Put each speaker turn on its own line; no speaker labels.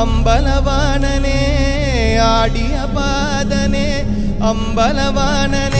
அம்பலவாணனே ஆடிய பாதனே அம்பலவாணனே